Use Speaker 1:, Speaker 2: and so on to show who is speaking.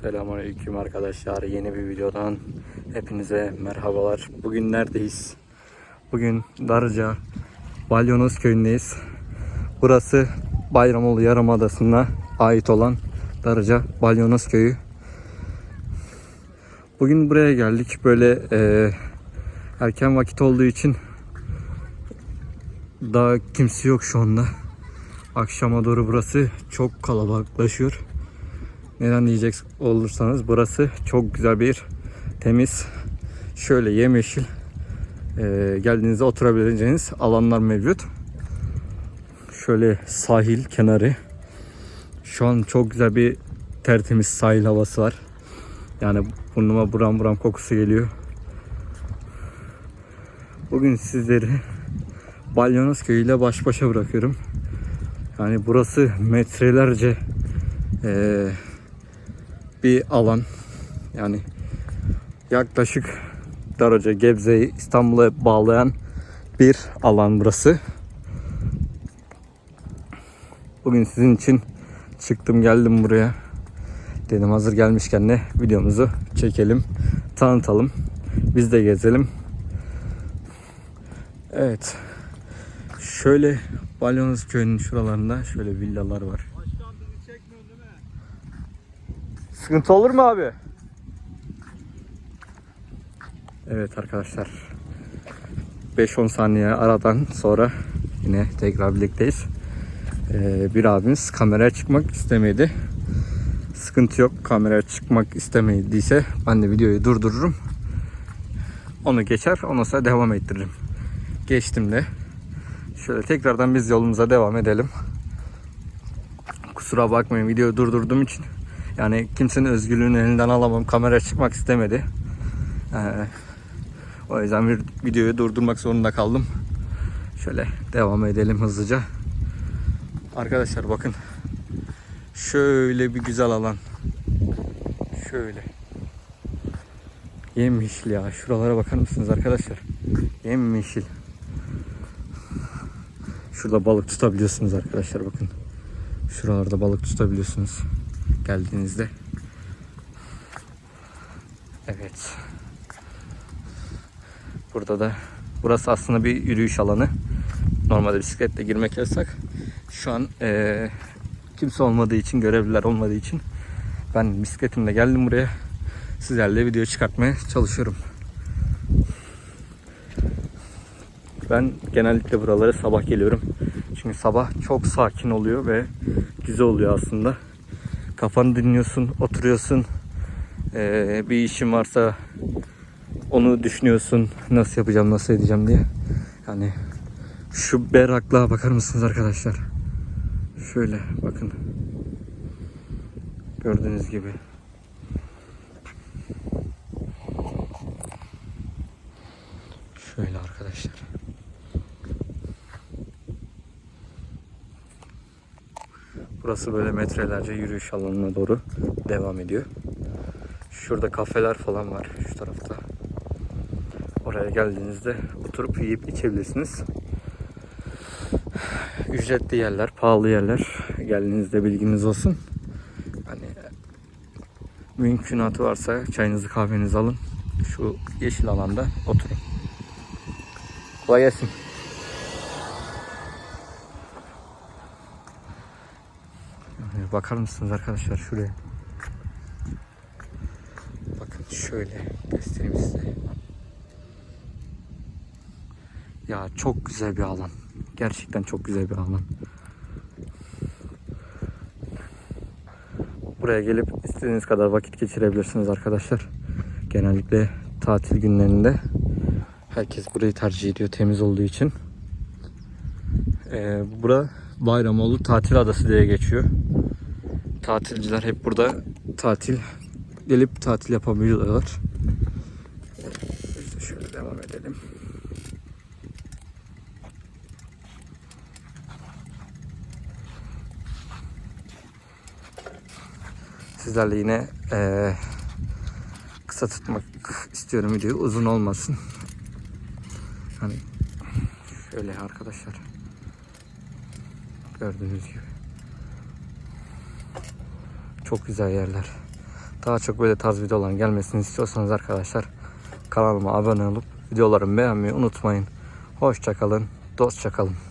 Speaker 1: Selamünaleyküm arkadaşlar. Yeni bir videodan hepinize merhabalar. Bugün neredeyiz? Bugün Darıca Balyonos köyündeyiz. Burası Bayramoğlu Yarımadası'na ait olan Darıca Balyonos köyü. Bugün buraya geldik. Böyle e, erken vakit olduğu için daha kimse yok şu anda. Akşama doğru burası çok kalabalıklaşıyor. Neden diyecek olursanız burası çok güzel bir temiz şöyle yemyeşil e, geldiğinizde oturabileceğiniz alanlar mevcut. Şöyle sahil kenarı. Şu an çok güzel bir tertemiz sahil havası var. Yani burnuma buram buram kokusu geliyor. Bugün sizleri Balyonos Köyü ile baş başa bırakıyorum. Yani burası metrelerce eee bir alan. Yani yaklaşık Darıca, Gebze'yi İstanbul'a bağlayan bir alan burası. Bugün sizin için çıktım geldim buraya. Dedim hazır gelmişken de videomuzu çekelim, tanıtalım. Biz de gezelim. Evet. Şöyle Balyonos köyünün şuralarında şöyle villalar var. Sıkıntı olur mu abi? Evet arkadaşlar. 5-10 saniye aradan sonra yine tekrar birlikteyiz. Ee, bir abimiz kameraya çıkmak istemedi. Sıkıntı yok. Kameraya çıkmak istemediyse ben de videoyu durdururum. Onu geçer. Ondan sonra devam ettiririm. Geçtim de. Şöyle tekrardan biz yolumuza devam edelim. Kusura bakmayın videoyu durdurduğum için. Yani kimsenin özgürlüğünü elinden alamam. Kameraya çıkmak istemedi. Ee, o yüzden bir videoyu durdurmak zorunda kaldım. Şöyle devam edelim hızlıca. Arkadaşlar bakın. Şöyle bir güzel alan. Şöyle. Yemyeşil ya. Şuralara bakar mısınız arkadaşlar? Yemyeşil. Şurada balık tutabiliyorsunuz arkadaşlar bakın. Şuralarda balık tutabiliyorsunuz geldiğinizde. Evet. Burada da burası aslında bir yürüyüş alanı. Normalde bisikletle girmek yasak. Şu an eee, kimse olmadığı için, görevliler olmadığı için ben bisikletimle geldim buraya. Sizlerle video çıkartmaya çalışıyorum. Ben genellikle buralara sabah geliyorum. Çünkü sabah çok sakin oluyor ve güzel oluyor aslında. Kafanı dinliyorsun, oturuyorsun. Ee, bir işin varsa onu düşünüyorsun. Nasıl yapacağım, nasıl edeceğim diye. Yani şu berraklığa bakar mısınız arkadaşlar? Şöyle bakın. Gördüğünüz gibi. Şöyle arkadaşlar. Burası böyle metrelerce yürüyüş alanına doğru devam ediyor. Şurada kafeler falan var şu tarafta. Oraya geldiğinizde oturup yiyip içebilirsiniz. Ücretli yerler, pahalı yerler. Geldiğinizde bilginiz olsun. Hani mümkünatı varsa çayınızı kahvenizi alın. Şu yeşil alanda oturun. Kolay gelsin. Bakar mısınız arkadaşlar şuraya? Bakın şöyle göstereyim size. Ya çok güzel bir alan. Gerçekten çok güzel bir alan. Buraya gelip istediğiniz kadar vakit geçirebilirsiniz arkadaşlar. Genellikle tatil günlerinde herkes burayı tercih ediyor temiz olduğu için. Ee, bura Bayramoğlu Tatil Adası diye geçiyor. Tatilciler hep burada tatil gelip tatil yapabiliyorlar. Biz de şöyle devam edelim. Sizlerle yine eee, kısa tutmak istiyorum videoyu uzun olmasın. Hani şöyle arkadaşlar gördüğünüz gibi çok güzel yerler. Daha çok böyle tarz videoların gelmesini istiyorsanız arkadaşlar kanalıma abone olup videolarımı beğenmeyi unutmayın. Hoşçakalın, dostça kalın.